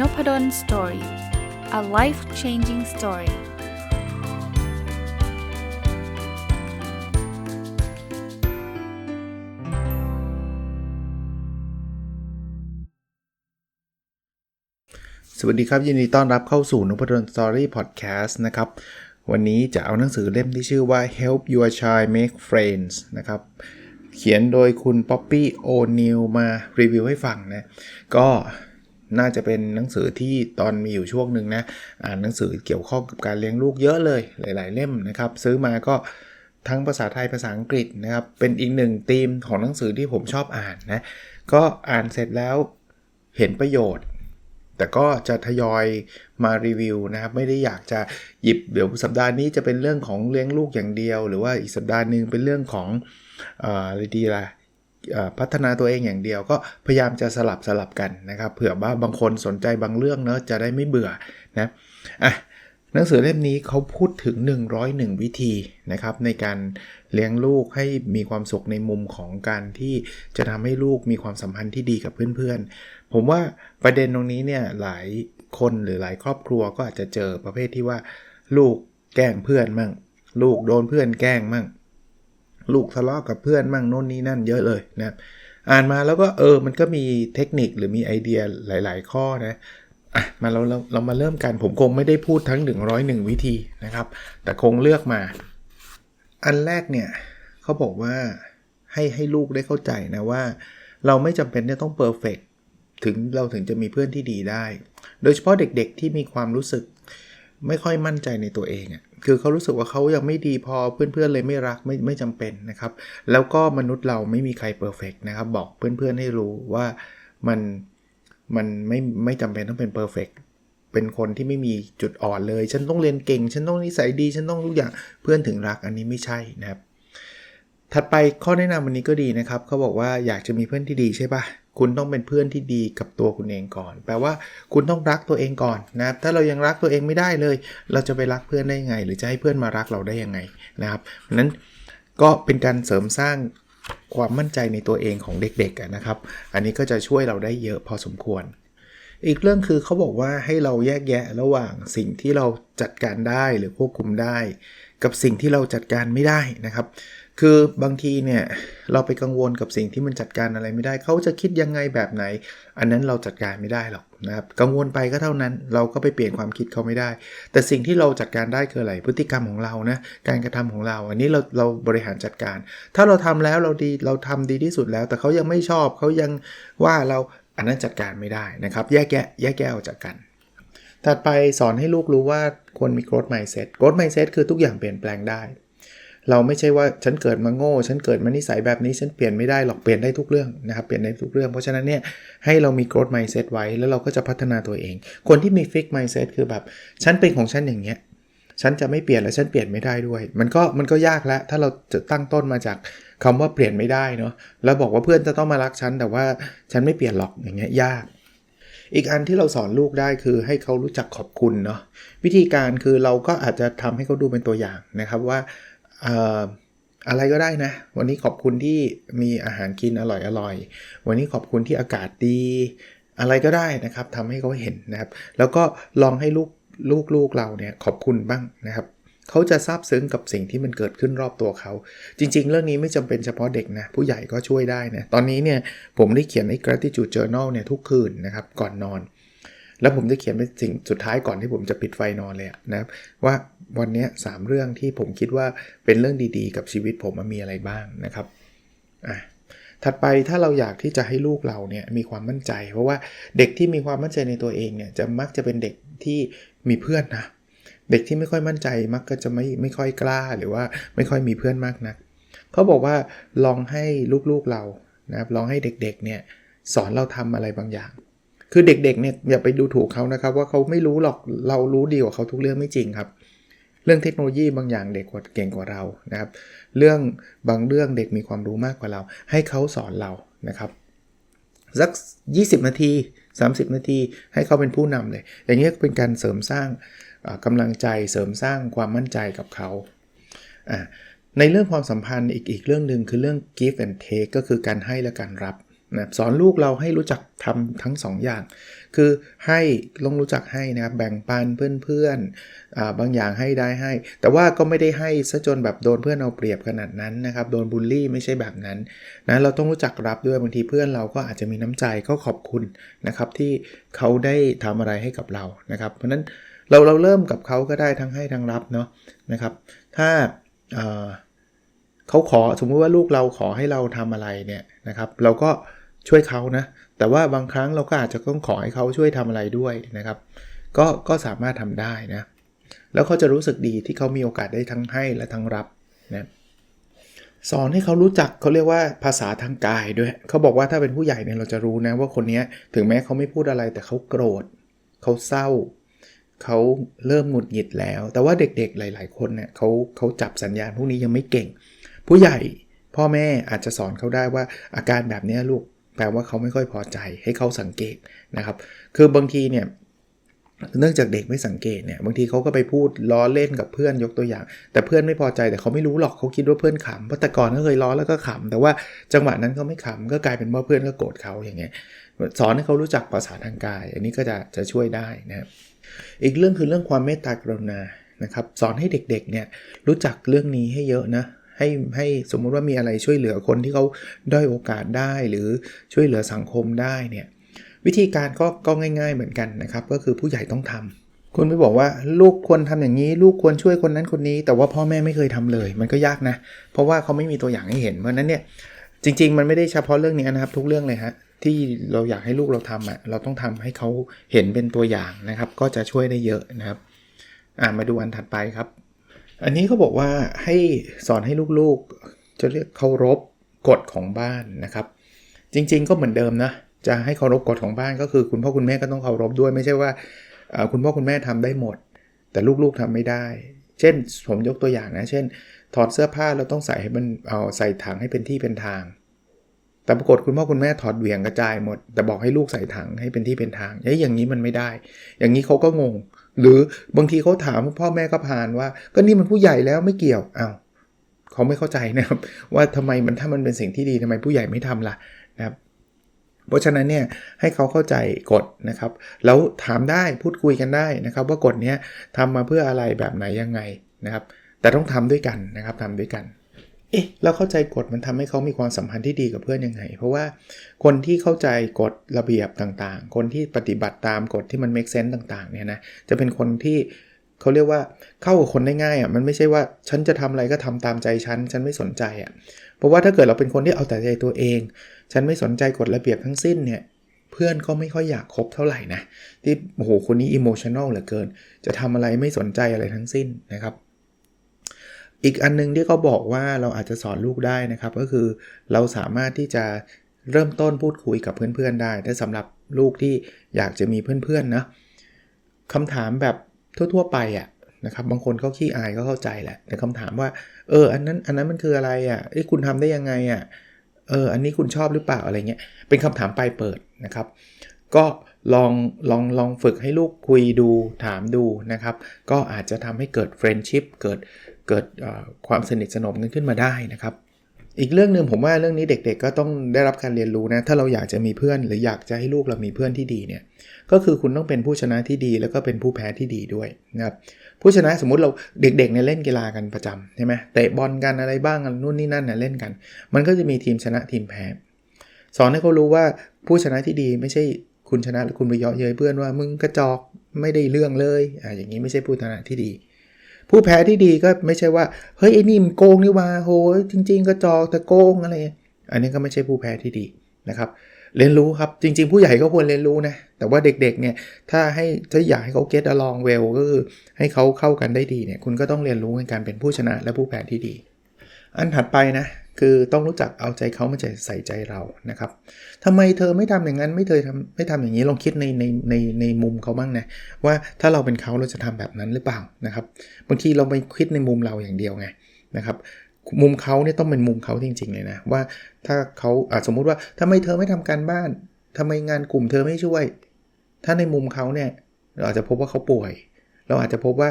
n o p ด d o สตอรี่ a life changing story สวัสดีครับ ยินดีต้อนรับเข้าสู่นพดลสตอรี่พอดแคสต์นะครับ วันนี้จะเอาหนังสือเล่มที่ชื่อว่า Help Your Child Make Friends นะครับ เขียนโดยคุณป๊อปปี้โอนิลมารีวิวให้ฟังนะ ก็ น่าจะเป็นหนังสือที่ตอนมีอยู่ช่วงหนึ่งนะอ่านหนังสือเกี่ยวข้องกับการเลี้ยงลูกเยอะเลยหลาย ๆ เล่มนะครับ ซื้อมาก็ทั้งภาษาไทยภาษาอังกฤษนะครับ เป็นอีกหนึ่งธีมของหนังสือที่ผมชอบอ่านนะก็อ่านเสร็จแล้วเห็นประโยชน์ แต่ก็จะทยอยมารีวิวนะครับ ไม่ได้อยากจะหยิบเดี๋ยวสัปดาห์นี้จะเป็นเรื่องของเลี้ยงลูกอย่างเดียว หรือว่าอีกสัปดาห์หนึ่งเป็นเรื่องของอะไรดีล่ะ พัฒนาตัวเองอย่างเดียว ก็พยายามจะสลับสลับกันนะครับ เผื่อว่าบางคนสนใจบางเรื่องเนอะจะได้ไม่เบื่อนะอะหนังสือเล่มนี้เขาพูดถึง 101 วิธีนะครับในการเลี้ยงลูกให้มีความสุขในมุมของการที่จะทำให้ลูกมีความสัมพันธ์ที่ดีกับเพื่อนๆ ผมว่าประเด็นตรงนี้เนี่ยหลายคนหรือหลายครอบครัวก็อาจจะเจอประเภทที่ว่า ลูกแกล้งเพื่อนมั่ง ลูกโดนเพื่อนแกล้งมั่ง ลูกทะเลาะกับเพื่อนมั่งโน่นนี่นั่นเยอะเลยนะอ่านมาแล้วก็เออมันก็มีเทคนิคหรือมีไอเดียหลาย ๆ ข้อนะอะมาเราเราเรามาเริ่มกันผมคงไม่ได้พูดทั้ง 101 วิธีนะครับ แต่คงเลือกมา อันแรกเนี่ยเขาบอกว่าให้ให้ลูกได้เข้าใจนะว่า เราไม่จำเป็นจะต้องเพอร์เฟกถึงเราถึงจะมีเพื่อนที่ดีได้ โดยเฉพาะเด็กๆที่มีความรู้สึก ไม่ค่อยมั่นใจในตัวเองอะ่ะ คือเขารู้สึกว่าเขายังไม่ดีพอเพื่อนๆเลยไม่รักไม่ไม่จำเป็นนะครับ แล้วก็มนุษย์เราไม่มีใครเพอร์เฟกนะครับ บอกเพื่อนๆให้รู้ว่ามันมันไม่ไม่จำเป็นต้องเป็นเพอร์เฟกเป็นคนที่ไม่มีจุดอ่อนเลย ฉันต้องเรียนเก่ง ฉันต้องนิสัยดี ฉันต้องทุกอย่างเพื่อนถึงรักอันนี้ไม่ใช่นะครับ ถัดไปข้อแนะนำวันนี้ก็ดีนะครับเขาบอกว่าอยากจะมีเพื่อนที่ดีใช่ปะ คุณต้องเป็นเพื่อนที่ดีกับตัวคุณเองก่อน แปลว่าคุณต้องรักตัวเองก่อนนะครับถ้าเรายังรักตัวเองไม่ได้เลย เราจะไปรักเพื่อนได้ยังไง หรือจะให้เพื่อนมารักเราได้ยังไงนะครับนั้นก็เป็นการเสริมสร้างความมั่นใจในตัวเองของเด็กๆนะครับ อันนี้ก็จะช่วยเราได้เยอะพอสมควร อีกเรื่องคือเขาบอกว่าให้เราแยกแยะระหว่างสิ่งที่เราจัดการได้หรือควบคุมได้ กับสิ่งที่เราจัดการไม่ได้นะครับ คือบางทีเนี่ยเราไปกังวลกับสิ่งที่มันจัดการอะไรไม่ได้ เขาจะคิดยังไงแบบไหน อันนั้นเราจัดการไม่ได้หรอกนะครับกังวลไปก็เท่านั้น เราก็ไปเปลี่ยนความคิดเขาไม่ได้ แต่สิ่งที่เราจัดการได้คืออะไรพฤติกรรมของเรานะการกระทำของเรา อันนี้เราเราบริหารจัดการ ถ้าเราทำแล้วเราดีเราทำดีที่สุดแล้ว แต่เขายังไม่ชอบเขายังว่าเราอันนั้นจัดการไม่ได้นะครับ แยกแยะแยกแยะออกจากกัน ถัดไปสอนให้ลูกรู้ว่า ควรมี growth mindset growth mindset คือทุกอย่างเปลี่ยนแปลงได้ เราไม่ใช่ว่าฉันเกิดมาโง่ ฉันเกิดมานิสัยแบบนี้ฉันเปลี่ยนไม่ได้หรอกเปลี่ยนได้ทุกเรื่องนะครับเปลี่ยนได้ทุกเรื่อง เพราะฉะนั้นเนี่ยให้เรามี growth mindset ไว้แล้วเราก็จะพัฒนาตัวเอง คนที่มี fix mindset คือแบบฉันเป็นของฉันอย่างเงี้ยฉันจะไม่เปลี่ยนและฉันเปลี่ยนไม่ได้ด้วย มันก็มันก็ยากแล้วถ้าเราจะตั้งต้นมาจากคำว่าเปลี่ยนไม่ได้เนาะแล้วบอกว่าเพื่อนจะต้องมารักฉันแต่ว่าฉันไม่เปลี่ยนหรอกอย่างเงี้ยยาก อีกอันที่เราสอนลูกได้คือให้เขารู้จักขอบคุณเนาะวิธีการคือเราก็อาจจะทำให้เขาดูเป็นตัวอย่างนะครับว่าอะไรก็ได้นะ วันนี้ขอบคุณที่มีอาหารกินอร่อยอร่อยวันนี้ขอบคุณที่อากาศดี อะไรก็ได้นะครับทำให้เขาเห็นนะครับ แล้วก็ลองให้ลูกลูกลูกเราเนี่ยขอบคุณบ้างนะครับ เขาจะซาบซึ้งกับสิ่งที่มันเกิดขึ้นรอบตัวเขา จริง ๆ เรื่องนี้ไม่จำเป็นเฉพาะเด็กนะ ผู้ใหญ่ก็ช่วยได้นะตอนนี้เนี่ยผมได้เขียนใน gratitude journal เนี่ยทุกคืนนะครับก่อนนอน แล้วผมจะเขียนเป็นสิ่งสุดท้ายก่อนที่ผมจะปิดไฟนอนเลยนะครับว่าวันนี้3เรื่องที่ผมคิดว่าเป็นเรื่องดีๆ กับชีวิตผมมันมีอะไรบ้างนะครับอะถัดไปถ้าเราอยากที่จะให้ลูกเราเนี่ยมีความมั่นใจ เพราะว่าเด็กที่มีความมั่นใจในตัวเองเนี่ยจะมักจะเป็นเด็กที่มีเพื่อนนะ เด็กที่ไม่ค่อยมั่นใจมักก็จะไม่ไม่ค่อยกล้าหรือว่าไม่ค่อยมีเพื่อนมากนักเขาบอกว่าลองให้ลูกๆเรานะครับลองให้เด็กๆเนี่ยสอนเราทำอะไรบางอย่าง คือเด็กๆเนี่ยอย่าไปดูถูกเขานะครับ ว่าเขาไม่รู้หรอกเรารู้ดีกว่าเขาทุกเรื่องไม่จริงครับ เรื่องเทคโนโลยีบางอย่างเด็กกว่าเก่งกว่าเรานะครับ เรื่องบางเรื่องเด็กมีความรู้มากกว่าเรา ให้เขาสอนเรานะครับสัก 20 นาที 30 นาที ให้เขาเป็นผู้นำเลย อย่างนี้เป็นการเสริมสร้าง กำลังใจเสริมสร้างความมั่นใจกับเขา ในเรื่องความสัมพันธ์อีกอีกเรื่องหนึ่งคือเรื่อง give and take ก็คือการให้และการรับนะสอนลูกเราให้รู้จักทำทั้ง2ออย่าง คือให้ลองรู้จักให้นะครับแบ่งปันเพื่อนๆอ่าบางอย่างให้ได้ให้ แต่ว่าก็ไม่ได้ให้ซะจนแบบโดนเพื่อนเอาเปรียบขนาดนั้นนะครับโดนบูลลี่ไม่ใช่แบบนั้นนะเราต้องรู้จักรับด้วยบางทีเพื่อนเราก็อาจจะมีน้ำใจก็ขอบคุณนะครับที่เขาได้ทำอะไรให้กับเรานะครับ เพราะฉะนั้น เราเราเริ่มกับเขาก็ได้ทั้งให้ทั้งรับเนาะนะครับ ถ้าเขาขอสมมุติว่าลูกเราขอให้เราทำอะไรเนี่ยนะครับ เราก็ช่วยเขานะแต่ว่าบางครั้งเราก็อาจจะต้องขอให้เขาช่วยทำอะไรด้วยนะครับ ก็ก็สามารถทำได้นะแล้วเขาจะรู้สึกดีที่เขามีโอกาสได้ทั้งให้และทั้งรับนะสอนให้เขารู้จักเขาเรียกว่าภาษาทางกายด้วยเขาบอกว่าถ้าเป็นผู้ใหญ่เนี่ยเราจะรู้นะว่าคนนี้ถึงแม้เขาไม่พูดอะไรแต่เขาโกรธเขาเศร้า เขาเริ่มหงุดหงิดแล้ว แต่ว่าเด็กๆหลาย ๆ คนเนี่ยเขาเขาจับสัญญาณพวกนี้ยังไม่เก่ง ผู้ใหญ่พ่อแม่อาจจะสอนเขาได้ว่าอาการแบบนี้ลูกแปลว่าเขาไม่ค่อยพอใจให้เขาสังเกตนะครับ คือบางทีเนี่ยเนื่องจากเด็กไม่สังเกตเนี่ยบางทีเขาก็ไปพูดล้อเล่นกับเพื่อนยกตัวอย่าง แต่เพื่อนไม่พอใจแต่เขาไม่รู้หรอกเขาคิดว่าเพื่อนขำเพราะแต่ก่อนเขาเคยล้อแล้วก็ขำแต่ว่าจังหวะนั้นเขาไม่ขำก็กลายเป็นว่าเพื่อนก็โกรธเขาอย่างเงี้ยสอนให้เขารู้จักภาษาทางกาย อันนี้ก็จะจะช่วยได้นะครับ อีกเรื่องคือเรื่องความเมตตากรุณานะครับสอนให้เด็กๆเนี่ยรู้จักเรื่องนี้ให้เยอะนะให้ให้สมมุติว่ามีอะไรช่วยเหลือคนที่เขาด้อยโอกาสได้หรือช่วยเหลือสังคมได้เนี่ยวิธีการก็ก็ง่าย ๆเหมือนกันนะครับก็คือผู้ใหญ่ต้องทำคุณไม่บอกว่าลูกควรทำอย่างนี้ ลูกควรช่วยคนนั้นคนนี้ แต่ว่าพ่อแม่ไม่เคยทำเลย มันก็ยากนะ เพราะว่าเขาไม่มีตัวอย่างให้เห็นเพราะนั้นเนี่ย จริง ๆ มันไม่ได้เฉพาะเรื่องนี้นะครับ ทุกเรื่องเลยฮะที่เราอยากให้ลูกเราทำอะเราต้องทำให้เขาเห็นเป็นตัวอย่างนะครับ ก็จะช่วยได้เยอะนะครับอ่ามาดูอันถัดไปครับ อันนี้เขาบอกว่าให้สอนให้ลูกๆ จะเรียกเคารพกฎของบ้านนะครับ จริง ๆ ก็เหมือนเดิมนะจะให้เคารพกฎของบ้านก็คือคุณพ่อคุณแม่ก็ต้องเคารพด้วยไม่ใช่ว่าคุณพ่อคุณแม่ทำได้หมด แต่ลูกๆทำไม่ได้ เช่นผมยกตัวอย่างนะ เช่น ถอดเสื้อผ้าเราต้องใส่ให้มันเอาใส่ถังให้เป็นที่เป็นทาง แต่ปรากฏคุณพ่อคุณแม่ถอดเหวี่ยงกระจายหมด แต่บอกให้ลูกใส่ถังให้เป็นที่เป็นทางเอ้ยอย่างนี้มันไม่ได้ อย่างนี้เขาก็งง หรือบางทีเขาถามพ่อแม่ก็ผ่านว่า ก็นี่มันผู้ใหญ่แล้วไม่เกี่ยวเอ้าเขาไม่เข้าใจนะครับ ว่าทำไมมันถ้ามันเป็นสิ่งที่ดีทำไมผู้ใหญ่ไม่ทำล่ะนะครับเพราะฉะนั้นเนี่ยให้เขาเข้าใจกฎนะครับ แล้วถามได้พูดคุยกันได้นะครับ ว่ากฎนี้ทำมาเพื่ออะไรแบบไหนยังไงนะครับ แต่ต้องทำด้วยกันนะครับทำด้วยกัน เอ๊ะแล้วเข้าใจกฎมันทำให้เขามีความสัมพันธ์ที่ดีกับเพื่อนยังไง เพราะว่าคนที่เข้าใจกฎระเบียบต่างๆ คนที่ปฏิบัติตามกฎที่มัน make sense ต่างๆเนี่ยนะจะเป็นคนที่เขาเรียกว่าเข้ากับคนได้ง่ายอะมันไม่ใช่ว่าฉันจะทำอะไรก็ทำตามใจฉันฉันไม่สนใจอะเพราะว่าถ้าเกิดเราเป็นคนที่เอาแต่ใจตัวเอง ฉันไม่สนใจกฎระเบียบทั้งสิ้นเนี่ยเพื่อนก็ไม่ค่อยอยากคบเท่าไหร่นะที่โอ้โหคนนี้อิโมชันแนลเหลือเกิน จะทำอะไรไม่สนใจอะไรทั้งสิ้นนะครับ อีกอันนึงที่เขาบอกว่าเราอาจจะสอนลูกได้นะครับ ก็คือเราสามารถที่จะเริ่มต้นพูดคุยกับเพื่อนๆได้ถ้าสำหรับลูกที่อยากจะมีเพื่อนๆนะคำถามแบบทั่วๆไปอะนะครับบางคนเขาขี้อายก็เข้าใจแหละแต่คำถามว่าเอออันนั้นอันนั้นมันคืออะไรอะ่ะเอ้คุณทำได้ยังไงอะ่ะเอออันนี้คุณชอบหรือเปล่าอะไรเงี้ยเป็นคำถามปลายเปิดนะครับ ก็ ลองลองลองฝึกให้ลูกคุยดูถามดูนะครับ ก็อาจจะทำให้เกิดเฟรนด์ชิพเกิดเกิดความสนิทสนมกันขึ้นมาได้นะครับ อีกเรื่องหนึ่งผมว่าเรื่องนี้เด็กๆ ก็ต้องได้รับการเรียนรู้นะ ถ้าเราอยากจะมีเพื่อน หรืออยากจะให้ลูกเรามีเพื่อนที่ดีเนี่ย ก็คือคุณต้องเป็นผู้ชนะที่ดี แล้วก็เป็นผู้แพ้ที่ดีด้วยนะครับผู้ชนะสมมุติเราเด็กๆเนี่ยเล่นกีฬากันประจำใช่ไหมเตะบอลกันอะไรบ้างนู่นนี่นั่นเนี่ยเล่นกัน มันก็จะมีทีมชนะทีมแพ้สอนให้เขารู้ว่าผู้ชนะที่ดีไม่ใช่ คุณชนะแล้วคุณไปเยาะเย้ยเพื่อนว่ามึงกระจอกไม่ได้เรื่องเลยอ่าอย่างนี้ไม่ใช่ผู้ชนะที่ดี ผู้แพ้ที่ดีก็ไม่ใช่ว่าเฮ้ยไอ้นี่มันโกงนี่ว่าโหจริง ๆ กระจอกแต่โกงอะไร อันนี้ก็ไม่ใช่ผู้แพ้ที่ดีนะครับเรียนรู้ครับ จริง ๆ ผู้ใหญ่ก็ควรเรียนรู้นะ แต่ว่าเด็กๆเนี่ยถ้าให้ถ้าอยากให้เขาเก็ตอลองเวลก็คือให้เขาเข้ากันได้ดีเนี่ยคุณก็ต้องเรียนรู้ในการเป็นผู้ชนะและผู้แพ้ที่ดี อันถัดไปนะ คือต้องรู้จักเอาใจเขามาใจใส่ใจเรานะครับทำไมเธอไม่ทำอย่างนั้นไม่เคยทำไม่ทำอย่างนี้ลองคิดในในในในมุมเขาบ้างนะว่าถ้าเราเป็นเขาเราจะทำแบบนั้นหรือเปล่านะครับบางทีเราไปคิดในมุมเราอย่างเดียวไงนะครับมุมเขาเนี่ยต้องเป็นมุมเขาจริงๆเลยนะว่าถ้าเขาอาสมมุติว่าทำไมเธอไม่ทำการบ้านทำไมงานกลุ่มเธอไม่ช่วย ถ้าในมุมเขาเนี่ยเราอาจจะพบว่าเขาป่วย เราอาจจะพบว่า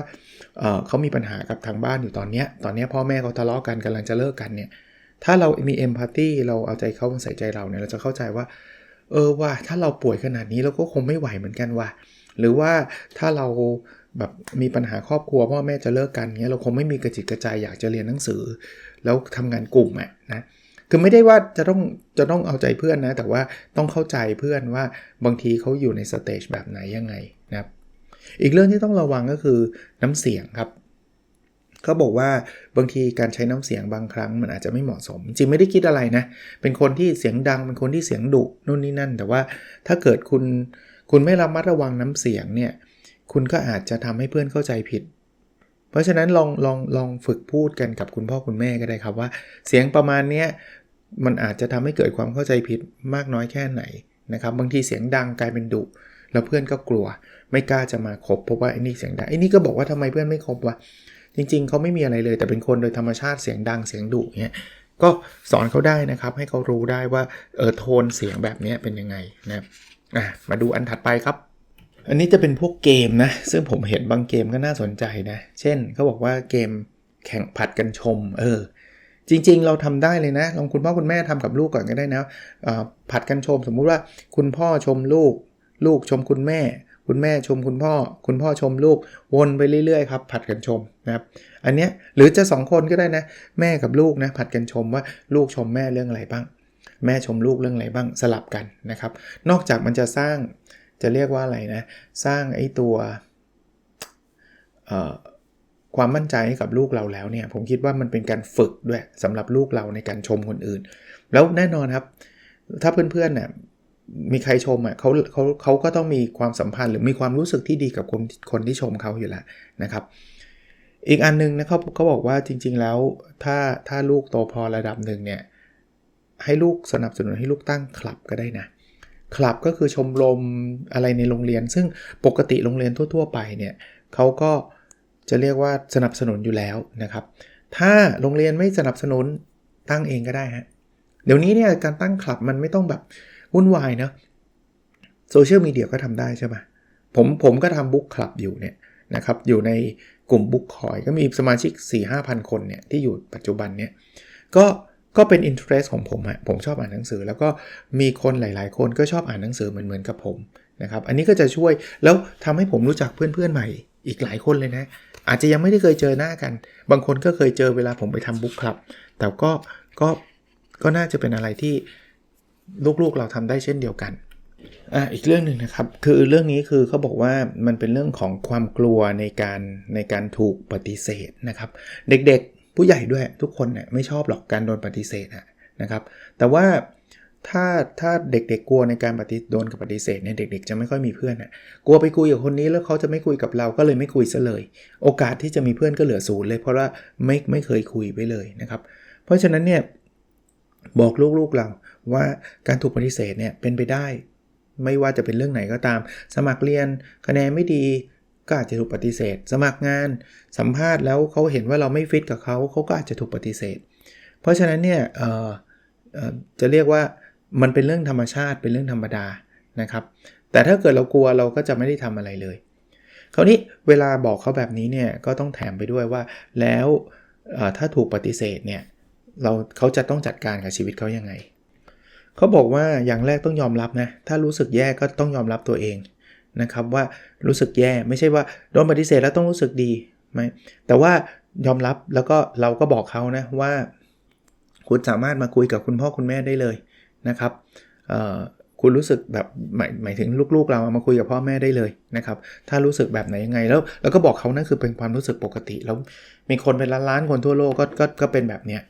เเขามีปัญหากับทางบ้านอยู่ตอนนี้ตอนนี้พ่อแม่เขาทะเลาะกันกำลังจะเลิกกันเนี่ย ถ้าเรามีเอมพัตตีเราเอาใจเขาใส่ใจเราเนี่ยเราจะเข้าใจว่า เออว่าถ้าเราป่วยขนาดนี้เราก็คงไม่ไหวเหมือนกันว่ะหรือว่าถ้าเราแบบมีปัญหาครอบครัวพ่อแม่จะเลิกกันเงี้ยเราคงไม่มีกระจิตกระใจอยากจะเรียนหนังสือ แล้วทำงานกลุ่มอะนะคือไม่ได้ว่าจะต้องจะต้องเอาใจเพื่อนนะ แต่ว่าต้องเข้าใจเพื่อนว่าบางทีเขาอยู่ในสเตจแบบไหนยังไงนะครับอีกเรื่องที่ต้องระวังก็คือน้ำเสียงครับ เขาบอกว่าบางทีการใช้น้ำเสียงบางครั้งมันอาจจะไม่เหมาะสม จริงไม่ได้คิดอะไรนะ เป็นคนที่เสียงดัง เป็นคนที่เสียงดุนู่นนี่นั่น แต่ว่าถ้าเกิดคุณคุณไม่ระมัดระวังน้ำเสียงเนี่ยคุณก็อาจจะทำให้เพื่อนเข้าใจผิด เพราะฉะนั้นลองลองลองฝึกพูดกันกับคุณพ่อคุณแม่ก็ได้ครับว่า เสียงประมาณเนี้ยมันอาจจะทำให้เกิดความเข้าใจผิดมากน้อยแค่ไหนนะครับบางทีเสียงดังกลายเป็นดุแล้วเพื่อนก็กลัว ไม่กล้าจะมาคบเพราะว่าไอ้นี่เสียงดังไอ้นี่ก็บอกว่าทำไมเพื่อนไม่คบวะ จริง ๆ เขาไม่มีอะไรเลยแต่เป็นคนโดยธรรมชาติเสียงดังเสียงดุเงี้ยก็สอนเขาได้นะครับให้เขารู้ได้ว่าเออโทนเสียงแบบนี้เป็นยังไงนะอะมาดูอันถัดไปครับ อันนี้จะเป็นพวกเกมนะ ซึ่งผมเห็นบางเกมก็น่าสนใจนะ เช่นเขาบอกว่าเกมแข่งผัดกันชม เออ จริงๆ เราทำได้เลยนะลองคุณพ่อคุณแม่ทำกับลูกก่อนก็ได้นะผัดกันชม สมมุติว่าคุณพ่อชมลูก ลูกชมคุณแม่ คุณแม่ชมคุณพ่อ คุณพ่อชมลูก วนไปเรื่อยๆครับ ผัดกันชมนะครับ อันเนี้ยหรือจะ 2 คนก็ได้นะ แม่กับลูกนะ ผัดกันชมว่าลูกชมแม่เรื่องอะไรบ้าง แม่ชมลูกเรื่องอะไรบ้าง สลับกันนะครับ นอกจากมันจะสร้าง จะเรียกว่าอะไรนะ สร้างไอ้ตัวความมั่นใจให้กับลูกเราแล้วเนี่ย ผมคิดว่ามันเป็นการฝึกด้วยสำหรับลูกเราในการชมคนอื่น แล้วแน่นอนครับ ถ้าเพื่อนๆเนี่ย มีใครชมอะเขาเขาเขาก็ต้องมีความสัมพันธ์หรือมีความรู้สึกที่ดีกับคนคนที่ชมเขาอยู่แล้วนะครับ อีกอันนึงนะครับเขาบอกว่าจริง ๆ แล้วถ้าถ้าลูกโตพอระดับหนึ่งเนี่ยให้ลูกสนับสนุนให้ลูกตั้งคลับก็ได้นะคลับก็คือชมรมอะไรในโรงเรียน ซึ่งปกติโรงเรียนทั่ว ๆ ไปเนี่ยเขาก็จะเรียกว่าสนับสนุนอยู่แล้วนะครับ ถ้าโรงเรียนไม่สนับสนุนตั้งเองก็ได้ฮะเดี๋ยวนี้เนี่ยการตั้งคลับมันไม่ต้องแบบ วุ่นวายเนาะโซเชียลมีเดียก็ทำได้ใช่ไหมผมผมก็ทำบุ๊กคลับอยู่เนี่ยนะครับอยู่ในกลุ่มบุ๊กคอยก็มีสมาชิก 4 5 0 0 0 คนเนี่ยที่อยู่ปัจจุบันเนี่ยก็ก็เป็นอินเทรสของผมอะผมชอบอ่านหนังสือ แล้วก็มีคนหลาย ๆ คนก็ชอบอ่านหนังสือเหมือนเหมือนกับผมนะครับอันนี้ก็จะช่วยแล้วทำให้ผมรู้จักเพื่อน ๆ ใหม่อีกหลายคนเลยนะ อาจจะยังไม่ได้เคยเจอหน้ากัน บางคนก็เคยเจอเวลาผมไปทำบุ๊กคลับ แต่ก็ก็ก็น่าจะเป็นอะไรที่ ลูกๆเราทำได้เช่นเดียวกันอะอีกเรื่องหนึ่งนะครับ คือเรื่องนี้คือเขาบอกว่ามันเป็นเรื่องของความกลัวในการในการถูกปฏิเสธนะครับ เด็กๆผู้ใหญ่ด้วยทุกคนเนี่ยไม่ชอบหรอกการโดนปฏิเสธนะครับ แต่ว่าถ้าถ้าเด็กๆกลัวในการปฏิโดนกับปฏิเสธเนี่ยเด็ก ๆ จะไม่ค่อยมีเพื่อนอะกลัวไปคุยกับคนนี้แล้วเขาจะไม่คุยกับเราก็เลยไม่คุยซะเลย โอกาสที่จะมีเพื่อนก็เหลือศูนย์เลย เพราะว่าไม่ไม่เคยคุยไปเลยนะครับ เพราะฉะนั้นเนี่ยบอกลูกๆเรา ว่าการถูกปฏิเสธเนี่ยเป็นไปได้ ไม่ว่าจะเป็นเรื่องไหนก็ตาม สมัครเรียนคะแนนไม่ดีก็อาจจะถูกปฏิเสธ สมัครงานสัมภาษณ์แล้วเขาเห็นว่าเราไม่ฟิตกับเขาเขาก็อาจจะถูกปฏิเสธ เพราะฉะนั้นเนี่ยจะเรียกว่ามันเป็นเรื่องธรรมชาติเป็นเรื่องธรรมดานะครับ แต่ถ้าเกิดเรากลัวเราก็จะไม่ได้ทำอะไรเลย คราวนี้เวลาบอกเขาแบบนี้เนี่ยก็ต้องแถมไปด้วยว่าแล้วถ้าถูกปฏิเสธเนี่ยเราเขาจะต้องจัดการกับชีวิตเขายังไง เขาบอกว่าอย่างแรกต้องยอมรับนะ ถ้ารู้สึกแย่ก็ต้องยอมรับตัวเองนะครับว่ารู้สึกแย่ไม่ใช่ว่าโดนปฏิเสธแล้วต้องรู้สึกดีไหมแต่ว่ายอมรับแล้วก็เราก็บอกเขานะว่า คุณสามารถมาคุยกับคุณพ่อคุณแม่ได้เลยนะครับคุณรู้สึกแบบหมายหมายถึงลูกๆ เรามาคุยกับพ่อแม่ได้เลยนะครับ ถ้ารู้สึกแบบไหนยังไงแล้วแล้วก็บอกเขานั่นคือเป็นความรู้สึกปกติ แล้วมีคนเป็นล้านๆคนทั่วโลกก็ก็ก็เป็นแบบเนี้ย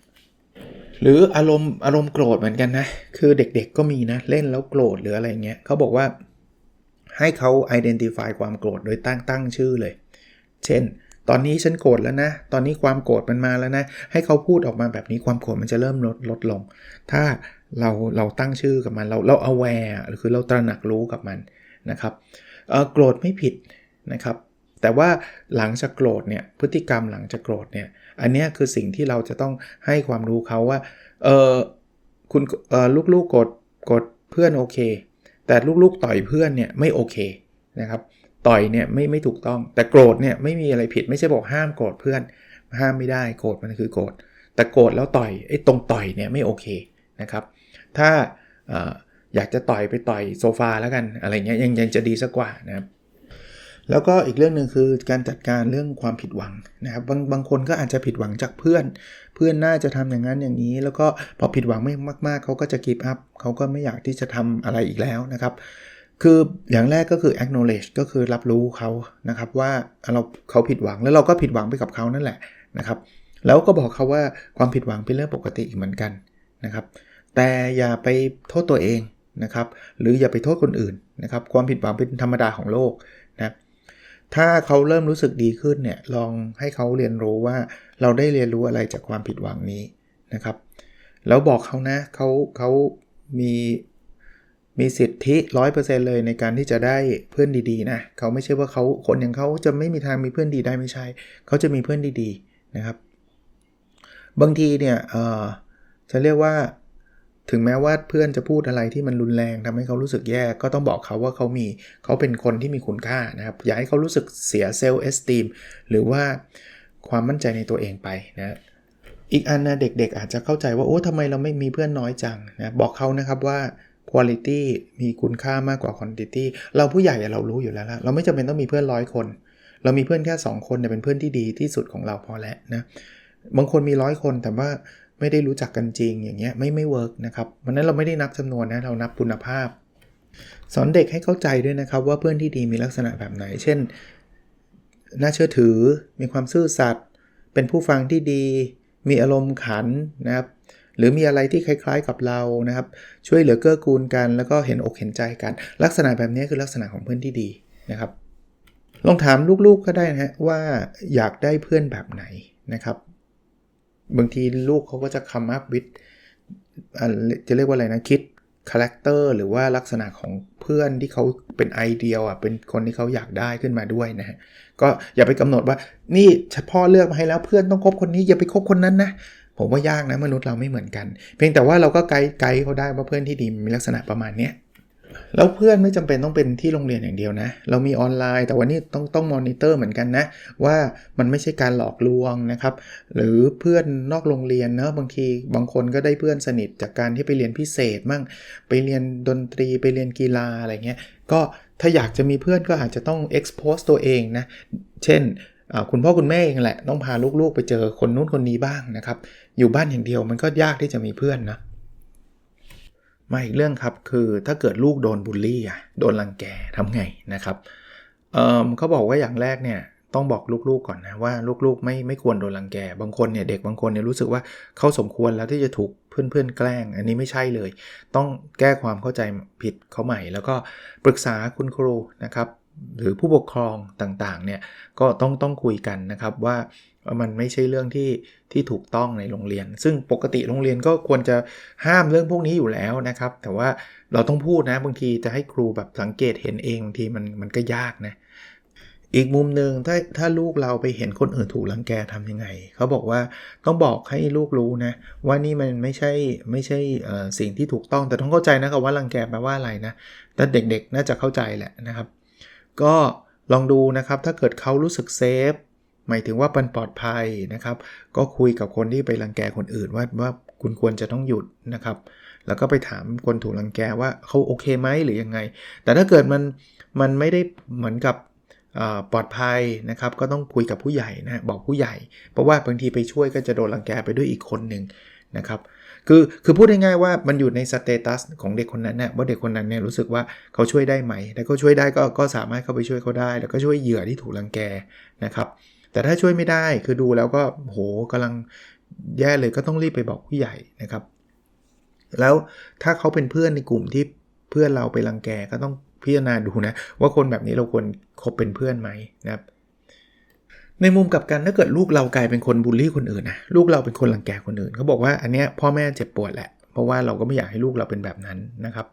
หรืออารมณ์อารมณ์โกรธเหมือนกันนะ คือเด็กๆก็มีนะ เล่นแล้วโกรธหรืออะไรเงี้ยเขาบอกว่าให้เขา identify ความโกรธโดยตั้งตั้งชื่อเลย เช่น ตอนนี้ฉันโกรธแล้วนะ ตอนนี้ความโกรธมันมาแล้วนะ ให้เขาพูดออกมาแบบนี้ความโกรธมันจะเริ่มลดลดลง ถ้าเราเราตั้งชื่อกับมัน เราเรา aware หรือคือเราตระหนักรู้กับมันนะครับโกรธไม่ผิดนะครับ แต่ว่าหลังจากโกรธเนี่ยพฤติกรรมหลังจากโกรธเนี่ยอันนี้คือสิ่งที่เราจะต้องให้ความรู้เขาว่าเออคุณเออลูกๆกดกดเพื่อนโอเค แต่ลูกๆต่อยเพื่อนเนี่ยไม่โอเคนะครับต่อยเนี่ยไม่ไม่ถูกต้อง แต่โกรธเนี่ยไม่มีอะไรผิดไม่ใช่บอกห้ามโกรธเพื่อน ห้ามไม่ได้โกรธมันคือโกรธแต่โกรธแล้วต่อยไอ้ตรงต่อยเนี่ยไม่โอเคนะครับถ้าออยากจะต่อยไปต่อยโซฟาแล้วกันอะไรเงี้ยยังยังจะดีสักกว่านะครับ แล้วก็อีกเรื่องหนึ่งคือการจัดการเรื่องความผิดหวังนะครับบางบางคนก็อาจจะผิดหวังจากเพื่อน เพื่อนน่าจะทำอย่างนั้นอย่างนี้ แล้วก็พอผิดหวังไม่มาก ๆเขาก็จะกีบอัพเขาก็ไม่อยากที่จะทำอะไรอีกแล้วนะครับคืออย่างแรกก็คือ acknowledge ก็คือรับรู้เขานะครับว่าเราเขาผิดหวังแล้วเราก็ผิดหวังไปกับเขานั่นแหละนะครับ แล้วก็บอกเขาว่าความผิดหวังเป็นเรื่องปกติอีกเหมือนกันนะครับ แต่อย่าไปโทษตัวเองนะครับ หรืออย่าไปโทษคนอื่นนะครับ ความผิดหวังเป็นธรรมดาของโลกนะ ถ้าเขาเริ่มรู้สึกดีขึ้นเนี่ยลองให้เขาเรียนรู้ว่าเราได้เรียนรู้อะไรจากความผิดหวังนี้นะครับ แล้วบอกเขานะเขาเขามีมีสิทธิร้อยเปอร์เซ็นเลยในการที่จะได้เพื่อนดีๆนะเขาไม่ใช่ว่าเขาคนอย่างเขาจะไม่มีทางมีเพื่อนดีได้ไม่ใช่ เขาจะมีเพื่อนดีๆนะครับ บางทีเนี่ยเออจะเรียกว่า ถึงแม้ว่าเพื่อนจะพูดอะไรที่มันรุนแรงทำให้เขารู้สึกแย่ ก็ต้องบอกเขาว่าเขามีเขาเป็นคนที่มีคุณค่านะครับ อย่าให้เขารู้สึกเสียเซลล์เอสติมหรือว่าความมั่นใจในตัวเองไปนะอีกอันนะเด็กๆ อาจจะเข้าใจว่าโอ้ทำไมเราไม่มีเพื่อนน้อยจังนะบอกเขานะครับว่า quality มีคุณค่ามากกว่า quantity เราผู้ใหญ่เรารู้อยู่แล้วละเราไม่จำเป็นต้องมีเพื่อนร้อยคน เรามีเพื่อนแค่ 2 คนเนี่ยเป็นเพื่อนที่ดีที่สุดของเราพอแล้วนะบางคนมีร้อยคนแต่ว่า ไม่ได้รู้จักกันจริงอย่างเงี้ยไม่ไม่เวิร์กนะครับวันนั้นเราไม่ได้นับจำนวนนะเรานับคุณภาพ สอนเด็กให้เข้าใจด้วยนะครับ ว่าเพื่อนที่ดีมีลักษณะแบบไหน เช่น น่าเชื่อถือ มีความซื่อสัตย์เป็นผู้ฟังที่ดี มีอารมณ์ขันนะครับหรือมีอะไรที่คล้ายๆกับเรานะครับ ช่วยเหลือเกื้อกูลกัน แล้วก็เห็นอกเห็นใจกัน ลักษณะแบบนี้คือลักษณะของเพื่อนที่ดีนะครับลองถามลูกๆก็ได้นะฮะว่าอยากได้เพื่อนแบบไหนนะครับ บางทีลูกเขาก็จะคำอัพวิดจะเรียกว่าอะไรนะ คิดคาแรคเตอร์หรือว่าลักษณะของเพื่อนที่เขาเป็นไอเดียอะเป็นคนที่เขาอยากได้ขึ้นมาด้วยนะฮะก็อย่าไปกำหนดว่านี่พาะเลือกมาให้แล้วเพื่อนต้องคบคนนี้อย่าไปคบคนนั้นนะผมว่ายากนะมนุษย์เราไม่เหมือนกัน เพียงแต่ว่าเราก็ไกด์ไกด์เขาได้ว่าเพื่อนที่ดีมีลักษณะประมาณเนี้ย แล้วเพื่อนไม่จำเป็นต้องเป็นที่โรงเรียนอย่างเดียวนะ เรามีออนไลน์ แต่วันนี้ต้องต้องมอนิเตอร์เหมือนกันนะ ว่ามันไม่ใช่การหลอกลวงนะครับ หรือเพื่อนนอกโรงเรียนเนะบางทีบางคนก็ได้เพื่อนสนิทจากการที่ไปเรียนพิเศษมั่งไปเรียนดนตรีไปเรียนกีฬาอะไรเงี้ยก็ถ้าอยากจะมีเพื่อนก็อาจจะต้อง expose ตัวเองนะ เช่นคุณพ่อคุณแม่เองแหละ ต้องพาลูกๆ ไปเจอคนนู้นคนนี้บ้างนะครับ อยู่บ้านอย่างเดียวมันก็ยากที่จะมีเพื่อนนะ มาอีกเรื่องครับคือถ้าเกิดลูกโดนบูลลี่อะโดนรังแกทำไงนะครับเออเขาบอกว่าอย่างแรกเนี่ยต้องบอกลูกๆก่อนนะว่าลูกๆไม่ไม่ควรโดนรังแก บางคนเนี่ยเด็กบางคนเนี่ยรู้สึกว่าเขาสมควรแล้วที่จะถูกเพื่อนๆแกล้ง อันนี้ไม่ใช่เลย ต้องแก้ความเข้าใจผิดเขาใหม่ แล้วก็ปรึกษาคุณครูนะครับหรือผู้ปกครองต่างๆเนี่ยก็ต้องต้องคุยกันนะครับว่า มันไม่ใช่เรื่องที่ที่ถูกต้องในโรงเรียน ซึ่งปกติโรงเรียนก็ควรจะห้ามเรื่องพวกนี้อยู่แล้วนะครับ แต่ว่าเราต้องพูดนะบางทีจะให้ครูแบบสังเกตเห็นเองบางทีมันมันก็ยากนะอีกมุมหนึ่งถ้าถ้าลูกเราไปเห็นคนอื่นถูกลังแกทำยังไง เขาบอกว่าต้องบอกให้ลูกรู้นะว่านี่มันไม่ใช่ไม่ใช่สิ่งที่ถูกต้องแต่ต้องเข้าใจนะครับว่าลังแกแปลว่าอะไรนะแต่เด็กๆ น่าจะเข้าใจแหละนะครับ ก็ลองดูนะครับถ้าเกิดเขารู้สึกเซฟ หมายถึงว่ามันปลอดภัยนะครับ ก็คุยกับคนที่ไปรังแกคนอื่นว่าว่าคุณควรจะต้องหยุดนะครับ แล้วก็ไปถามคนถูกรังแกว่าเขาโอเคไหมหรือยังไง แต่ถ้าเกิดมันมันไม่ได้เหมือนกับปลอดภัยนะครับ ก็ต้องคุยกับผู้ใหญ่นะบอกผู้ใหญ่ เพราะว่าบางทีไปช่วยก็จะโดนรังแกไปด้วยอีกคนหนึ่งนะครับคือคือพูดง่ายๆว่ามันอยู่ในสเตตัสของเด็กคนนั้นนะว่าเด็กคนนั้นเนี่ยรู้สึกว่าเขาช่วยได้ไหมแต่ก็ช่วยได้ก็ก็สามารถเข้าไปช่วยเขาได้ แล้วก็ช่วยเหยื่อที่ถูกรังแกนะครับ แต่ถ้าช่วยไม่ได้คือดูแล้วก็โหกำลังแย่เลยก็ต้องรีบไปบอกผู้ใหญ่นะครับ แล้วถ้าเขาเป็นเพื่อนในกลุ่มที่เพื่อนเราไปรังแกก็ต้องพิจารณาดูนะว่าคนแบบนี้เราควรคบเป็นเพื่อนไหมนะครับ ในมุมกับกันถ้าเกิดลูกเรากลายเป็นคนบูลลี่คนอื่นนะลูกเราเป็นคนรังแกคนอื่นเขาบอกว่าอันเนี้ยพ่อแม่เจ็บปวดแหละเพราะว่าเราก็ไม่อยากให้ลูกเราเป็นแบบนั้นนะครับ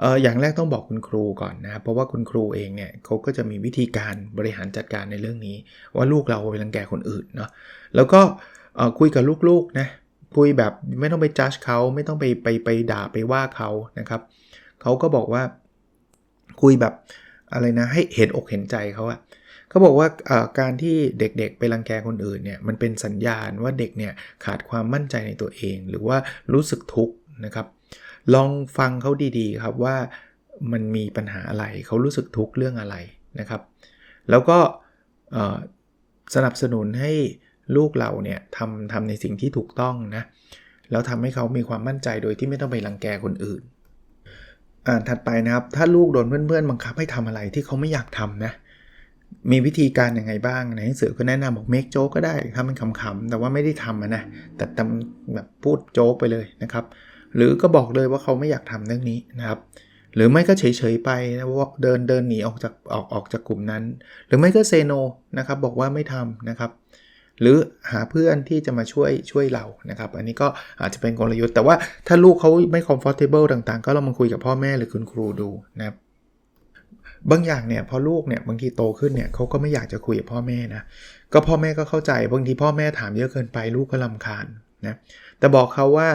เอออย่างแรกต้องบอกคุณครูก่อนนะครับเพราะว่าคุณครูเองเนี่ยเขาก็จะมีวิธีการบริหารจัดการในเรื่องนี้ ว่าลูกเราไปรังแกคนอื่นเนาะแล้วก็คุยกับลูกๆนะคุยแบบไม่ต้องไปจัดเขาไม่ต้องไปไปไปด่าไปว่าเขานะครับเขาก็บอกว่าคุยแบบอะไรนะให้เห็นอกเห็นใจเขาอะเขาบอกว่าการที่เด็กๆไปรังแกคนอื่นเนี่ยมันเป็นสัญญาณว่าเด็กเนี่ยขาดความมั่นใจในตัวเอง หรือว่ารู้สึกทุกข์นะครับ ลองฟังเขาดีๆครับว่ามันมีปัญหาอะไรเขารู้สึกทุกข์เรื่องอะไรนะครับ แล้วก็สนับสนุนให้ลูกเราเนี่ยทำทำในสิ่งที่ถูกต้องนะแล้วทำให้เขามีความมั่นใจโดยที่ไม่ต้องไปรังแกคนอื่นอ่านถัดไปนะครับ ถ้าลูกโดนเพื่อนๆบังคับให้ทำอะไรที่เขาไม่อยากทำนะมีวิธีการยังไงบ้างในหนังสือก็แนะนำบอกเมคโจ๊กก็ได้ทำเป็นขำๆแต่ว่าไม่ได้ทำนะแต่ทำแบบพูดโจ๊กไปเลยนะครับ หรือก็บอกเลยว่าเขาไม่อยากทำเรื่องนี้นะครับ หรือไม่ก็เฉยๆไปนะว่าเดินเดินหนีออกจากออกออกจากกลุ่มนั้น หรือไม่ก็เซโนนะครับบอกว่าไม่ทำนะครับหรือหาเพื่อนที่จะมาช่วยช่วยเรานะครับ อันนี้ก็อาจจะเป็นกลยุทธ์ แต่ว่าถ้าลูกเขาไม่ comfortable ต่างๆ ก็ลองมาคุยกับพ่อแม่หรือคุณครูดูนะครับบางอย่างเนี่ยพอลูกเนี่ยบางทีโตขึ้นเนี่ยเขาก็ไม่อยากจะคุยกับพ่อแม่นะก็พ่อแม่ก็เข้าใจบางทีพ่อแม่ถามเยอะเกินไปลูกก็ลำคาญนะ แต่บอกเขาว่า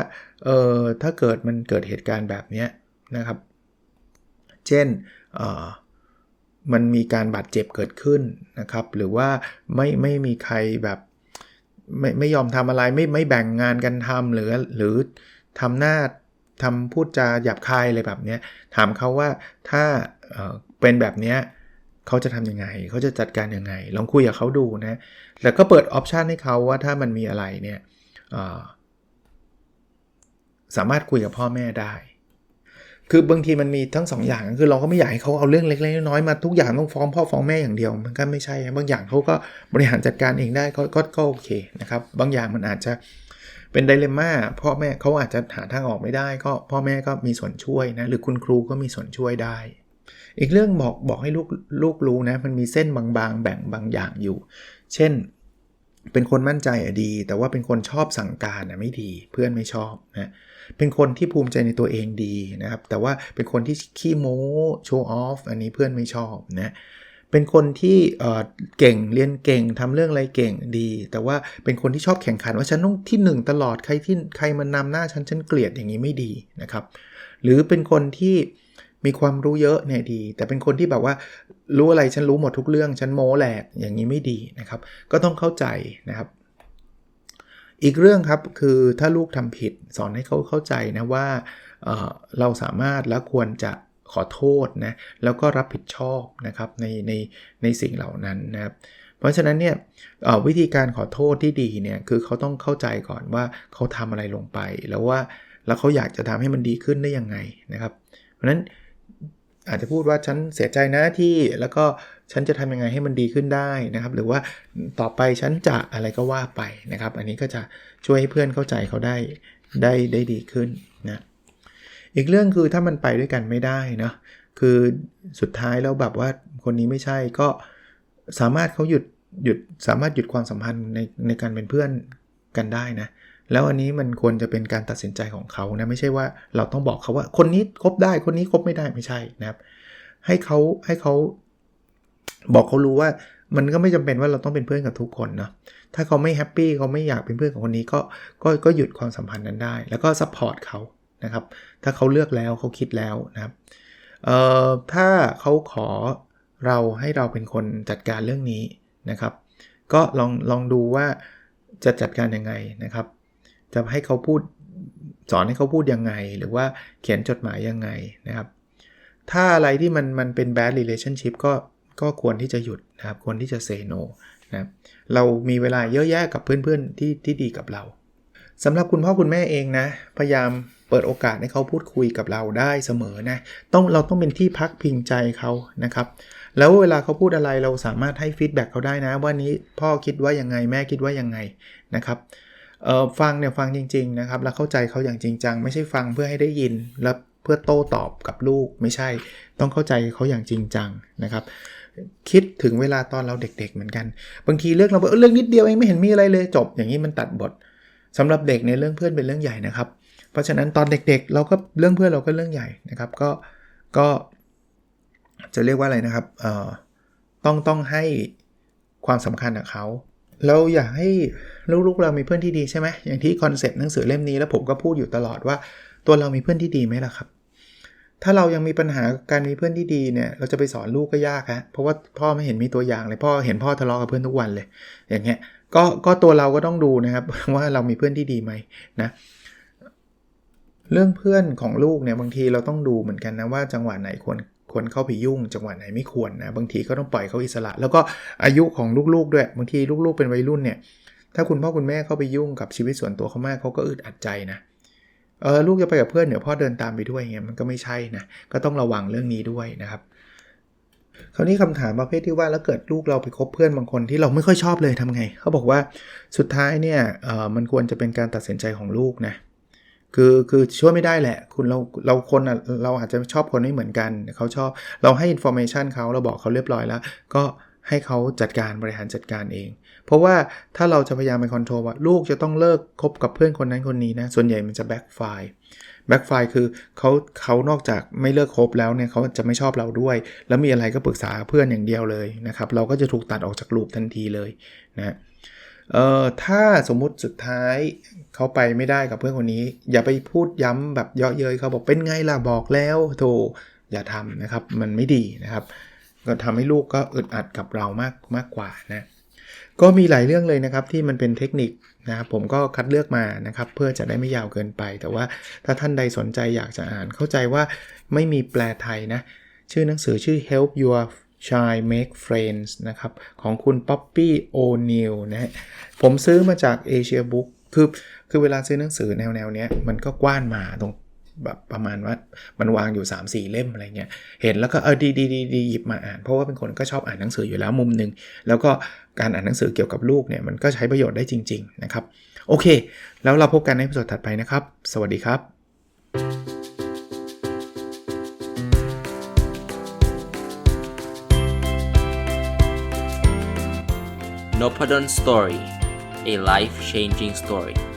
เออถ้าเกิดมันเกิดเหตุการณ์แบบนี้นะครับ เช่นเออมันมีการบาดเจ็บเกิดขึ้นนะครับ หรือว่าไม่ไม่มีใครแบบไม่ไม่ยอมทำอะไรไม่ไม่แบ่งงานกันทำหรือหรือทำหน้าทำพูดจาหยาบคายอะไรแบบนี้ถามเขาว่าถ้าเเป็นแบบนี้เขาจะทำยังไง เขาจะจัดการยังไง ลองคุยกับเขาดูนะ แล้วก็เปิดออปชันให้เขาว่าถ้ามันมีอะไรเนี่ย สามารถคุยกับพ่อแม่ได้ คือบางทีมันมีทั้ง2ออย่างคือเราก็ไม่อยากให้เขาเอาเรื่องเล็กๆน้อยๆมาทุกอย่างต้องฟ้องพ่อฟ้องแม่อย่างเดียว มันก็ไม่ใช่บางอย่างเขาก็บริหารจัดการเองได้ก็ก็โอเคนะครับ บางอย่างมันอาจจะเป็นไดเลม่าพ่อแม่เขาอาจจะหาทางออกไม่ได้ ก็พ่อแม่ก็มีส่วนช่วยนะหรือคุณครูก็มีส่วนช่วยได้ อีกเรื่องบอกบอกให้ลูกลูกรู้นะมันมีเส้นบางๆ แบ่งบางอย่างอยู่ เช่นเป็นคนมั่นใจอะดี แต่ว่าเป็นคนชอบสั่งการอะไม่ดี เพื่อนไม่ชอบนะ เป็นคนที่ภูมิใจในตัวเองดีนะครับ แต่ว่าเป็นคนที่ขี้โม้โชว์ออฟอันนี้เพื่อนไม่ชอบนะเป็นคนที่เก่งเรียนเก่งทำเรื่องอะไรเก่งดี แต่ว่าเป็นคนที่ชอบแข่งขันว่าฉันต้องที่ 1 ตลอดใครที่ใครมานนำหน้าฉันฉันเกลียดอย่างนี้ไม่ดีนะครับ หรือเป็นคนที่มีความรู้เยอะเนี่ยดี แต่เป็นคนที่แบบว่ารู้อะไรฉันรู้หมดทุกเรื่องฉันโม้แหลกอย่างนี้ไม่ดีนะครับ ก็ต้องเข้าใจนะครับ อีกเรื่องครับคือถ้าลูกทำผิดสอนให้เขาเข้าใจนะว่าเเราสามารถและควรจะขอโทษนะแล้วก็รับผิดชอบนะครับในในในสิ่งเหล่านั้นนะครับเพราะฉะนั้นเนี่ยวิธีการขอโทษที่ดีเนี่ยคือเขาต้องเข้าใจก่อนว่าเขาทำอะไรลงไป แล้วว่าแล้วเขาอยากจะทำให้มันดีขึ้นได้ยังไงนะครับ เพราะฉะนั้นอาจจะพูดว่าฉันเสียใจนะที่แล้วก็ ฉันจะทำยังไงให้มันดีขึ้นได้นะครับ หรือว่าต่อไปฉันจะอะไรก็ว่าไปนะครับ อันนี้ก็จะช่วยให้เพื่อนเข้าใจเขาได้ได้ได้ดีขึ้นนะอีกเรื่องคือถ้ามันไปด้วยกันไม่ได้นะคือสุดท้ายแล้วแบบว่าคนนี้ไม่ใช่ก็สามารถเขาหยุดหยุดสามารถหยุดความสัมพันธ์ในในการเป็นเพื่อนกันได้นะแล้วอันนี้มันควรจะเป็นการตัดสินใจของเขานะไม่ใช่ว่าเราต้องบอกเขาว่าคนนี้คบได้คนนี้คบไม่ได้ไม่ใช่นะครับ ให้เขาให้เขา บอกเขารู้ว่ามันก็ไม่จำเป็นว่าเราต้องเป็นเพื่อนกับทุกคนเนาะ ถ้าเขาไม่แฮปปี้เขาไม่อยากเป็นเพื่อนกับคนนี้ก็ก็ก็หยุดความสัมพันธ์นั้นได้ แล้วก็ซัพพอร์ตเขานะครับ ถ้าเขาเลือกแล้วเขาคิดแล้วนะครับ เอ่อ ถ้าเขาขอเราให้เราเป็นคนจัดการเรื่องนี้นะครับ ก็ลองลองดูว่าจะจัดการยังไงนะครับ จะให้เขาพูดสอนให้เขาพูดยังไง หรือว่าเขียนจดหมายยังไงนะครับ ถ้าอะไรที่มันมันเป็น bad relationship ก็ ก็ควรที่จะหยุดนะครับควรที่จะเซโนนะเรามีเวลาเยอะแยะกับเพื่อนๆที่ที่ดีกับเราสำหรับคุณพ่อคุณแม่เองนะ พยายามเปิดโอกาสให้เขาพูดคุยกับเราได้เสมอนะต้องเราต้องเป็นที่พักพิงใจเขานะครับ แล้วเวลาเขาพูดอะไรเราสามารถให้ฟีดแบ็กเขาได้นะ ว่านี้พ่อคิดว่ายังไงแม่คิดว่ายังไงนะครับฟังเนี่ยฟังจริงๆนะครับ แล้วเข้าใจเขาอย่างจริงจังไม่ใช่ฟังเพื่อให้ได้ยินแล้วเพื่อโต้ตอบกับลูกไม่ใช่ ต้องเข้าใจเขาอย่างจริงจังนะครับ คิดถึงเวลาตอนเราเด็ก ๆ เหมือนกัน บางทีเรื่องเราเรื่องนิดเดียวเองไม่เห็นมีอะไรเลยจบ อย่างนี้มันตัดบทสำหรับเด็กในเรื่องเพื่อนเป็นเรื่องใหญ่นะครับ เพราะฉะนั้นตอนเด็กๆ เราก็เรื่องเพื่อนเราก็เรื่องใหญ่นะครับ ก็ก็จะเรียกว่าอะไรนะครับเอ่อต้องต้องให้ความสำคัญกับเขาเราอยากให้ลูกๆเรามีเพื่อนที่ดีใช่ไหมอย่างที่คอนเซ็ปต์หนังสือเล่มนี้แล้วผมก็พูดอยู่ตลอดว่า ตัวเรามีเพื่อนที่ดีไหมล่ะครับ ถ้าเรายังมีปัญหาการมีเพื่อนที่ดีเนี่ย เราจะไปสอนลูกก็ยากฮะเพราะว่าพ่อไม่เห็นมีตัวอย่างเลยพ่อเห็นพ่อทะเลาะกับเพื่อนทุกวันเลย อย่างเงี้ยก็ก็ตัวเราก็ต้องดูนะครับว่าเรามีเพื่อนที่ดีไหมนะเรื่องเพื่อนของลูกเนี่ยบางทีเราต้องดูเหมือนกันนะว่าจังหวะไหนควรควรเข้าไปยุ่ง จังหวะไหนไม่ควรนะบางทีก็ต้องปล่อยเขาอิสระ แล้วก็อายุของลูกๆด้วยบางทีลูกๆเป็นวัยรุ่นเนี่ยถ้าคุณพ่อคุณแม่เข้าไปยุ่งกับชีวิตส่วนตัวเขามากเขาก็อึดอัดใจนะเเออลูกจะไปกับเพื่อนเดี๋ยวพ่อเดินตามไปด้วยเงี้ยมันก็ไม่ใช่นะก็ต้องระวังเรื่องนี้ด้วยนะครับคราวนี้คำถามประเภทที่ว่าแล้วเกิดลูกเราไปคบเพื่อนบางคนที่เราไม่ค่อยชอบเลยทำไง เขาบอกว่าสุดท้ายเนี่ยเออมันควรจะเป็นการตัดสินใจของลูกนะคือคือช่วยไม่ได้แหละ คุณเราเราคนเราอาจจะชอบคนไม่เหมือนกัน เขาชอบเราให้อินโฟเมชันเขาเราบอกเขาเรียบร้อยแล้ว ก็ ให้เขาจัดการบริหารจัดการเอง เพราะว่าถ้าเราจะพยายามไปคอนโทรลว่าลูกจะต้องเลิกคบกับเพื่อนคนนั้นคนนี้นะส่วนใหญ่มันจะแบ็กไฟแบ็กไฟคือเขาเขานอกจากไม่เลิกคบแล้วเนี่ยเขาจะไม่ชอบเราด้วย แล้วมีอะไรก็ปรึกษาเพื่อนอย่างเดียวเลยนะครับ เราก็จะถูกตัดออกจากลูปทันทีเลยนะเอ่อถ้าสมมุติสุดท้ายเขาไปไม่ได้กับเพื่อนคนนี้ อย่าไปพูดย้ำแบบเยาะเย้ยเขาบอกเป็นไงล่ะบอกแล้วโธ่อย่าทำนะครับ มันไม่ดีนะครับ ก็ทำให้ลูกก็อึดอัดกับเรามากมากกว่านะก็มีหลายเรื่องเลยนะครับที่มันเป็นเทคนิคนะครับผมก็คัดเลือกมานะครับ เพื่อจะได้ไม่ยาวเกินไป แต่ว่าถ้าท่านใดสนใจอยากจะอ่านเข้าใจว่าไม่มีแปลไทยนะ ชื่อหนังสือชื่อ Help Your Child Make Friends นะครับ ของคุณป๊อปปี้โอนิลนะฮะผมซื้อมาจาก Asia Book คือคือเวลาซื้อหนังสือแนวแนวเนี้ยมันก็กว้านมาตรง แบบประมาณว่ามันวางอยู่ 3-4 เล่มอะไรเงี้ยเห็นแล้วก็เออดีดีดีดีหยิบมาอ่านเพราะว่าเป็นคนก็ชอบอ่านหนังสืออยู่แล้วมุมหนึ่งแล้วก็การอ่านหนังสือเกี่ยวกับลูกเนี่ยมันก็ใช้ประโยชน์ได้จริง ๆ นะครับ โอเค แล้วเราพบกันในพิสดถัดไปนะครับ สวัสดีครับ n o p a d o n Story, a life changing story.